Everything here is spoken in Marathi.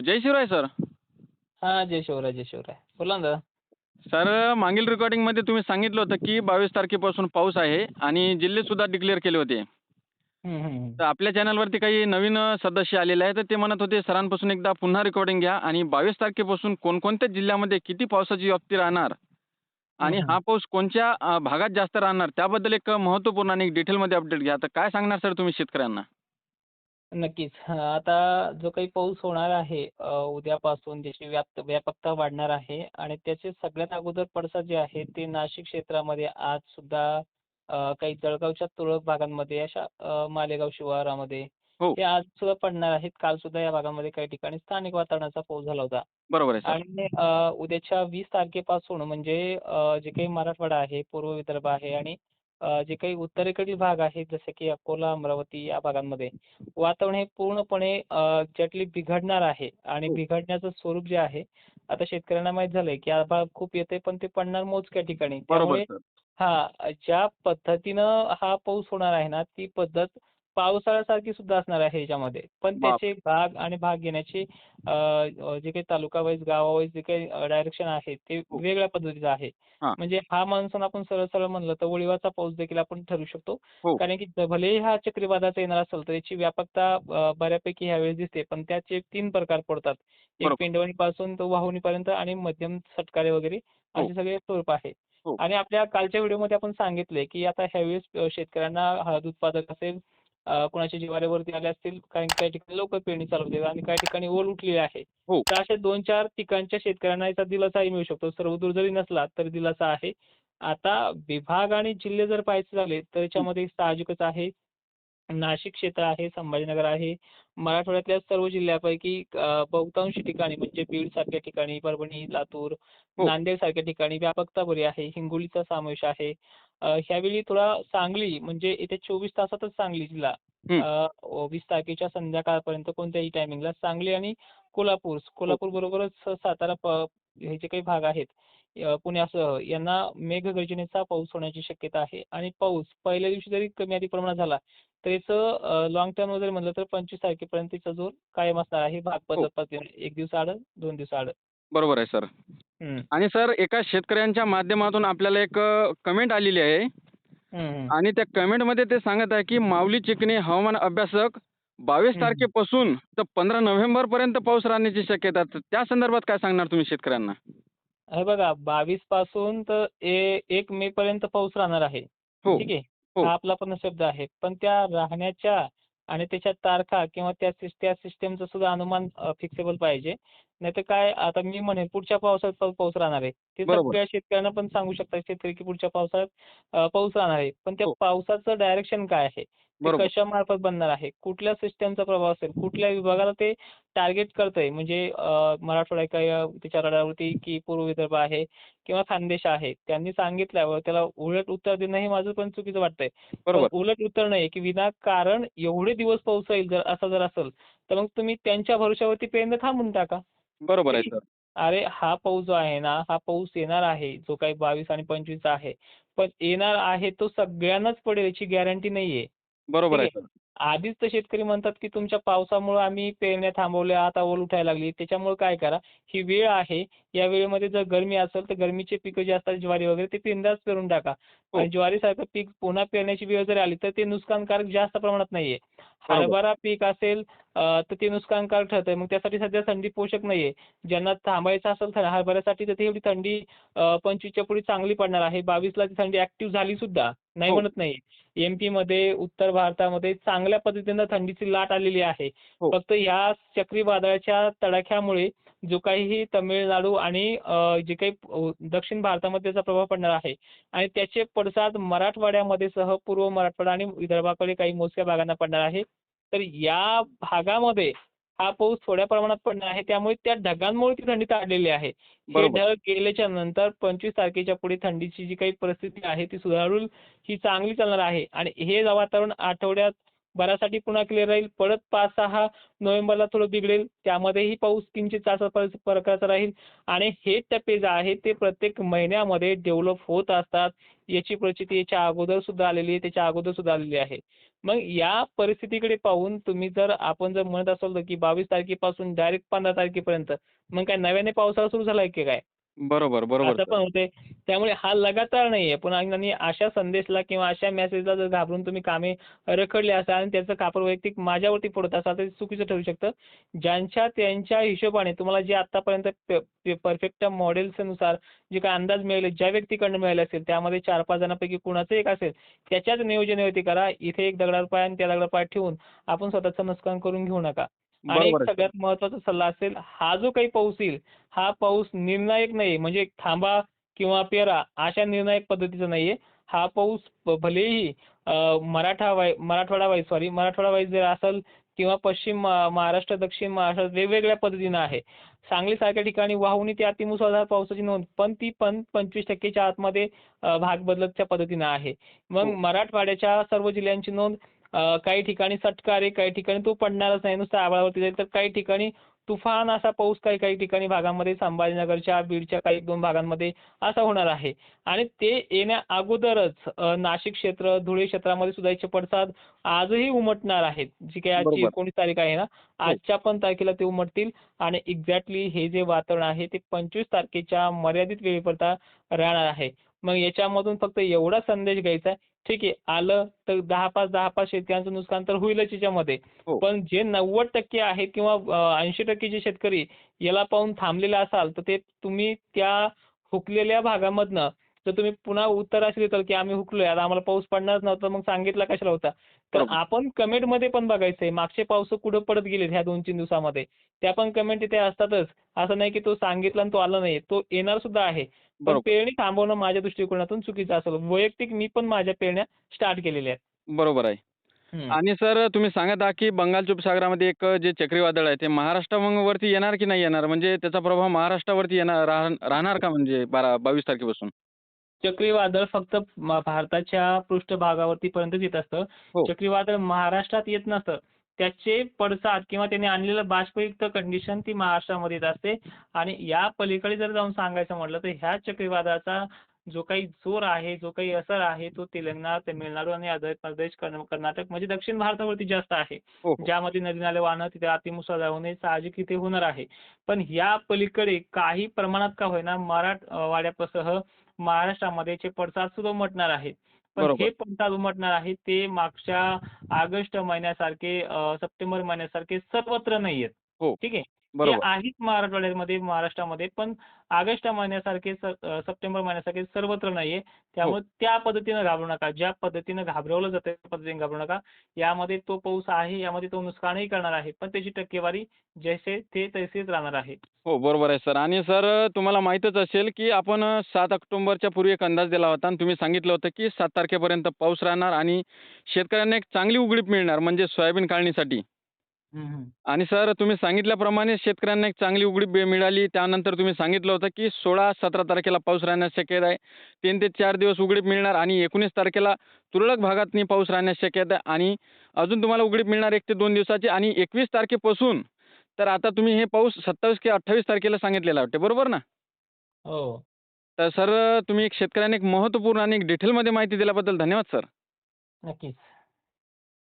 जय शिवराय सर हा जय शिवराय जय शिवराय. बोला ना दादा. सर मागील रेकॉर्डिंगमध्ये तुम्ही सांगितलं होतं की बावीस तारखेपासून पाऊस आहे आणि जिल्हेसुद्धा डिक्लेअर केले होते. हम्म, हम्म, हम्म. तर आपल्या चॅनलवरती काही नवीन अ, सदस्य आलेले आहेत तर ते म्हणत होते सरांपासून एकदा पुन्हा रेकॉर्डिंग घ्या आणि बावीस तारखेपासून कोणकोणत्या जिल्ह्यामध्ये किती पावसाची व्याप्ती राहणार आणि. हा पाऊस कोणत्या अ, भागात जास्त राहणार? त्याबद्दल एक महत्त्वपूर्ण आणि डिटेलमध्ये अपडेट घ्या. तर काय सांगणार सर तुम्ही शेतकऱ्यांना? नक्कीच. आता जो काही पाऊस होणार आहे अ, उद्यापासून ज्याची व्याप्त व्यापकता वाढणार आहे आणि त्याचे सगळ्यात अगोदर पडसाद जे आहे ते नाशिक क्षेत्रामध्ये आज सुद्धा अ, काही जळगावच्या तुरळक भागांमध्ये अशा अ, मालेगाव शिवारामध्ये हो. हे आज सुद्धा पडणार आहेत. काल सुद्धा या भागामध्ये काही ठिकाणी स्थानिक वातावरणाचा पाऊस झाला होता. बरोबर आहे सर. आणि अ, उद्याच्या वीस तारखेपासून म्हणजे अ, जे काही मराठवाडा आहे पूर्व विदर्भ आहे आणि जे काही उत्तरेकडील भाग आहेत जसे की अकोला अमरावती या भागांमध्ये वातावरण हे पूर्णपणे एक्झॅक्टली बिघडणार आहे आणि हो. बिघडण्याचं स्वरूप जे आहे आता शेतकऱ्यांना माहीत झालंय की आभाळ खूप येते पण ते पडणार मोजक्या ठिकाणी त्यामुळे हा ज्या पद्धतीनं हा पाऊस होणार आहे ना ती पद्धत पावसाळ्यासारखी सुद्धा असणार आहे ह्याच्यामध्ये. पण त्याचे भाग आणि भाग घेण्याचे जे काही तालुका वाईज गावावाईज जे काही डायरेक्शन आहे ते हो. वेगळ्या पद्धतीचं आहे. म्हणजे हा मान्सून आपण सरळ सरळ म्हणलं तर वळिवाचा पाऊस देखील आपण ठरू शकतो. हो. कारण की भलेही हा चक्रीवादळाचा येणार असेल तर याची व्यापकता बऱ्यापैकी ह्यावेळेस दिसते. पण त्याचे तीन प्रकार पडतात. एक पेंडवणीपासून तर वाहुणीपर्यंत आणि मध्यम सटकारे वगैरे हो. असे सगळे स्वरूप आहे. आणि आपल्या कालच्या व्हिडिओमध्ये आपण सांगितले की आता ह्यावेळेस शेतकऱ्यांना हळद उत्पादक असेल कोणाच्या जिवाऱ्यावरती आले असतील काही काही ठिकाणी लवकर पेरणी चालू होते आणि काही ठिकाणी ओल उठलेली आहे. हो. तर अशा दोन चार ठिकाणच्या शेतकऱ्यांना याचा दिलासाही मिळू शकतो. सर्वदूर जरी नसला तरी दिलासा आहे. आता विभाग आणि जिल्हे जर पाहायचे झाले तर. याच्यामध्ये साहजिकच आहे. नाशिक क्षेत्र आहे संभाजीनगर आहे. मराठवाड्यातल्या सर्व जिल्ह्यापैकी बहुतांश ठिकाणी म्हणजे बीड सारख्या ठिकाणी परभणी लातूर हो. नांदेड सारख्या ठिकाणी व्यापकता बरी आहे. हिंगोलीचा समावेश आहे. ह्यावेळी थोडा सांगली म्हणजे येत्या चोवीस तासातच सांगली जिल्हा. हं. वीस तारखेच्या संध्याकाळपर्यंत कोणत्याही टायमिंगला सांगली आणि कोल्हापूर. हो. कोल्हापूर बरोबरच सातारा हे जे काही भाग आहेत. पुण्यासह यांना मेघगर्जनेचा पाऊस होण्याची शक्यता आहे. आणि पाऊस पहिल्या दिवशी जरी कमी अधिक प्रमाणात झाला तर याचं लॉंग टर्म जर म्हणलं तर पंचवीस तारखेपर्यंत त्याचा जोर कायम असणार आहे भाग हो. बदलत एक दिवस आड दोन दिवस आड. बरोबर आहे सर. आणि सर एका शेतकऱ्यांच्या माध्यमातून आपल्याला एक कमेंट आलेली आहे. आणि त्या कमेंटमध्ये ते सांगत आहे की माऊली चिकणे हवामान अभ्यासक बावीस. तारखेपासून तर पंधरा नोव्हेंबरपर्यंत पाऊस राहण्याची शक्यता. तर त्या संदर्भात काय सांगणार तुम्ही शेतकऱ्यांना? हे बघा बावीसपासून तर ए- एक मे पर्यंत पाऊस राहणार आहे. हो. ठीक आहे? हो. हा आपला पण शब्द आहे. पण त्या राहण्याच्या आणि त्याच्या तारखा किंवा त्या सिस- त्या सिस्टमचं सुद्धा अनुमान फिक्सेबल पाहिजे. नाहीतर काय आता मी म्हणेन पुढच्या पावसाळ्यात पाऊ- पाऊस राहणार आहे. ते सगळ्या शेतकऱ्यांना पण सांगू शकतात शेतकरी की पुढच्या पावसाळ्यात पाऊस राहणार आहे. पण त्या हो. पावसाचं डायरेक्शन काय आहे? ते बरोबर. कशामार्फत बनणार आहे? कुठल्या सिस्टमचा प्रभाव असेल? कुठल्या विभागाला ते टार्गेट करतंय? म्हणजे मराठवाडा अ, त्याच्या रडारवरती की पूर्व विदर्भ आहे किंवा खानदेश आहे? त्यांनी सांगितल्यावर त्याला उलट उत्तर देणं हे माझं पण चुकीचं वाटतंय. उलट उत्तर नाही की विनाकारण एवढे दिवस पाऊस येईल जर असं जर असेल तर मग तुम्ही त्यांच्या भरोश्यावरती पेरणी थांबून टाका. बरोबर आहे सर. अरे हा पाऊस जो आहे ना हा पाऊस येणार आहे जो काही बावीस आणि पंचवीस आहे. पण येणार आहे तो सगळ्यांनाच पडेल याची गॅरंटी नाहीये. बरोबर आहे आधीच तर शेतकरी म्हणतात की तुमच्या पावसामुळे आम्ही पेरण्या थांबवल्या आता ओल उठायला लागली. त्याच्यामुळे काय करा ही वेळ आहे. या वेळेमध्ये जर गरमी असेल तर गरमीचे पिकं जे असतात ज्वारी वगैरे ते बिनधास्त पेरून टाका. हो. आणि ज्वारीसारखं पीक पुन्हा पेरण्याची वेळ जरी आली तर ते नुकसानकारक जास्त प्रमाणात नाहीये. हरभरा पीक असेल तर ते नुकसानकारक ठरतंय. मग त्यासाठी सध्या थंडी पोषक नाहीये. ज्यांना थांबायचं असेल तर हरभऱ्यासाठी तर ती एवढी थंडी पंचवीसच्या पुढे चांगली पडणार आहे. बावीसला ती थंडी ऍक्टिव्ह झाली सुद्धा. नाही हो. म्हणत नाही. एमपी मध्ये उत्तर भारतामध्ये चांगल्या पद्धतीनं थंडीची लाट आलेली आहे. हो. फक्त या चक्रीवादळाच्या तडाख्यामुळे जो काही तामिळनाडू आणि जे काही दक्षिण भारतामध्ये त्याचा प्रभाव पडणार आहे आणि त्याचे पडसाद मराठवाड्यामध्ये सह पूर्व मराठवाडा आणि विदर्भाकडे काही मोजक्या भागांना पडणार आहे. तर या भागामध्ये हा पाऊस थोड्या प्रमाणात पडणार आहे. त्यामुळे त्या ढगांमुळे ती थंडी ताडलेली आहे. हे ढग गेल्याच्यानंतर पंचवीस तारखेच्या पुढे थंडीची जी काही परिस्थिती आहे ती सुधारून ही चांगली चालणार आहे. आणि हे वातावरण आठवड्यात भरासाठी पुन्हा क्लिअर राहील. परत पाच सहा नोव्हेंबरला थोडं बिघडेल. त्यामध्येही पाऊस किंचित असा प्रकारचा राहील. आणि हे टप्पे जे आहे ते प्रत्येक महिन्यामध्ये डेव्हलप होत असतात. याची परिस्थिती याच्या अगोदर सुद्धा आलेली आहे त्याच्या अगोदर सुद्धा आलेली आहे. मग या परिस्थितीकडे पाहून तुम्ही जर आपण जर म्हणत असाल की बावीस तारखेपासून डायरेक्ट पंधरा तारखेपर्यंत मग काय नव्याने पावसाळा सुरू झालाय की काय? बरोबर बरोबर असं सर. पण होते. त्यामुळे हा लगातार नाहीये. पण आणि अशा संदेशला किंवा अशा मेसेजला जर घाबरून तुम्ही कामे रखडले असाल आणि त्याचं कापड वैयक्तिक माझ्यावरती पडत असाल तर ते चुकीचं ठरू शकतं. ज्यांच्या त्यांच्या हिशोबाने तुम्हाला जे आतापर्यंत परफेक्ट मॉडेल्सनुसार जे काय अंदाज मिळाले ज्या व्यक्तीकडनं मिळाले असेल त्यामध्ये चार पाच जणांपैकी कुणाचं एक असेल त्याच्याच नियोजनावरती करा. इथे एक दगडावर पाय आणि त्या दगडावर पाय ठेवून आपण स्वतःचं नुकसान करून घेऊ नका. आणि एक सगळ्यात महत्त्वाचा सल्ला असेल हा जो काही पाऊस येईल हा पाऊस निर्णायक नाही म्हणजे थांबा किंवा पेरा अशा निर्णायक पद्धतीचा नाहीये. हा पाऊस भलेही Maratha Y Marathwada wise sorry Marathwada wise जर असेल किंवा पश्चिम महाराष्ट्र दक्षिण महाराष्ट्र वेगवेगळ्या पद्धतीनं आहे. सांगलीसारख्या ठिकाणी वाहून ती अतिमुसळधार पावसाची नोंद पण ती पण पंचवीस टक्केच्या आतमध्ये भाग बदलतच्या पद्धतीनं आहे. मग हो. मराठवाड्याच्या सर्व जिल्ह्यांची नोंद काही ठिकाणी सटकार आहे काही ठिकाणी तो पडणारच नाही. नुसता आभाळावरती जाईल. तर काही ठिकाणी तुफान असा पाऊस काही काही ठिकाणी भागांमध्ये संभाजीनगरच्या बीडच्या काही दोन भागांमध्ये असा होणार आहे. आणि ते येण्या अगोदरच नाशिक क्षेत्र धुळे क्षेत्रामध्ये सुद्धा याचे पडसाद आजही उमटणार आहेत. जी काही आजची. एकोणीस तारीख आहे ना आजच्या पण तारखेला ते उमटतील. आणि एक्झॅक्टली हे जे वातावरण आहे ते पंचवीस तारखेच्या मर्यादित वेळेपर्यंत राहणार आहे. मग याच्यामधून फक्त एवढा संदेश घ्यायचा आहे ठीक आहे आलं तर दहा पाच दहा पाच शेतकऱ्यांचं नुकसान तर होईलच याच्यामध्ये हो. पण जे नव्वद टक्के आहेत किंवा ऐंशी टक्के जे शेतकरी याला पाहून थांबलेले असाल तर ते तुम्ही त्या हुकलेल्या भागामधनं जर तुम्ही पुन्हा उत्तर असेल तर की आम्ही हुकलोय. आता आम्हाला पाऊस पडणारच नव्हता मग सांगितला कशाला होता? तर. आपण कमेंटमध्ये पण बघायचंय. मागचे पाऊस कुठं पडत गेले ह्या दोन तीन दिवसामध्ये? त्या पण कमेंट इथे असतातच. असं नाही की तो सांगितला आणि तो आला नाही. तो येणार सुद्धा आहे. पण पेरणी थांबवणं माझ्या दृष्टिकोनातून चुकीचं असेल. वैयक्तिक मी पण माझ्या पेरण्या स्टार्ट केलेल्या बरोबर आहे. आहेत आणि सर तुम्ही सांगत आहात की बंगालच्या उपसागरामध्ये एक जे चक्रीवादळ आहे ते महाराष्ट्रावरती येणार की नाही येणार? म्हणजे त्याचा प्रभाव महाराष्ट्रावरती येणार राहण- राहणार का म्हणजे बारा बावीस तारखेपासून? चक्रीवादळ फक्त भारताच्या पृष्ठभागावरती पर्यंतच येत असतं. हो. चक्रीवादळ महाराष्ट्रात येत नसतं. त्याचे पडसाद किंवा त्याने आणलेलं बाष्पयुक्त कंडिशन ती महाराष्ट्रामध्ये येत असते. आणि या पलीकडे जर जाऊन सांगायचं म्हटलं तर ह्या चक्रीवादळाचा जो काही जोर आहे जो काही असर आहे तो तेलंगणा तामिळनाडू आणि आंध्र प्रदेश कर्न- कर्नाटक म्हणजे दक्षिण भारतावरती जास्त आहे. हो हो. ज्यामध्ये नदी नाले वाहणं तिथे अतिमुसळधार होणे साहजिक तिथे होणार आहे. पण या पलीकडे काही प्रमाणात का होईना मराठवाड्यासह महाराष्ट्रामध्ये याचे पडसाद सुद्धा उमटणार आहेत पण. हे पडसाद उमटणार आहेत ते मागच्या ऑगस्ट महिन्यासारखे सप्टेंबर महिन्यासारखे सर्वत्र नाहीयेत हो. ठीक आहे ते बरोबर. आहेत मराठवाड्यामध्ये महाराष्ट्रामध्ये पण ऑगस्ट महिन्यासारखे स- अं, सप्टेंबर महिन्यासारखे सर्वत्र नाहीये. त्यामुळे त्या पद्धतीनं घाबरू नका. ज्या पद्धतीनं घाबरवलं जातं त्या पद्धतीने घाबरू नका. यामध्ये तो पाऊस आहे यामध्ये तो नुकसानही करणार आहे पण त्याची टक्केवारी जैसे ते तसेच राहणार आहे. हो बरोबर आहे सर. आणि सर तुम्हाला माहीतच असेल की आपण सात ऑक्टोबरच्या पूर्वी एक अंदाज दिला होता आणि तुम्ही सांगितलं होतं की सात तारखेपर्यंत पाऊस राहणार आणि शेतकऱ्यांना एक चांगली उघडीप मिळणार म्हणजे सोयाबीन काढणीसाठी. आणि सर तुम्ही सांगितल्याप्रमाणे शेतकऱ्यांना एक चांगली उघडीप बे- मिळाली. त्यानंतर तुम्ही सांगितलं होतं की सोळा सतरा तारखेला पाऊस राहण्यास शक्यता आहे. तीन ते चार दिवस उघडीप मिळणार आणि एकोणीस तारखेला तुरळक भागातनी पाऊस राहण्यास शक्यता आहे. आणि अजून तुम्हाला उघडीप मिळणार एक ते दोन दिवसाची आणि एकवीस तारखेपासून तर आता तुम्ही हे पाऊस सत्तावीस किंवा अठ्ठावीस तारखेला सांगितलेला वाटते. बरोबर ना? हो. तर सर तुम्ही एक शेतकऱ्यांना एक महत्त्वपूर्ण आणि एक डिटेलमध्ये माहिती दिल्याबद्दल धन्यवाद सर. नक्कीच.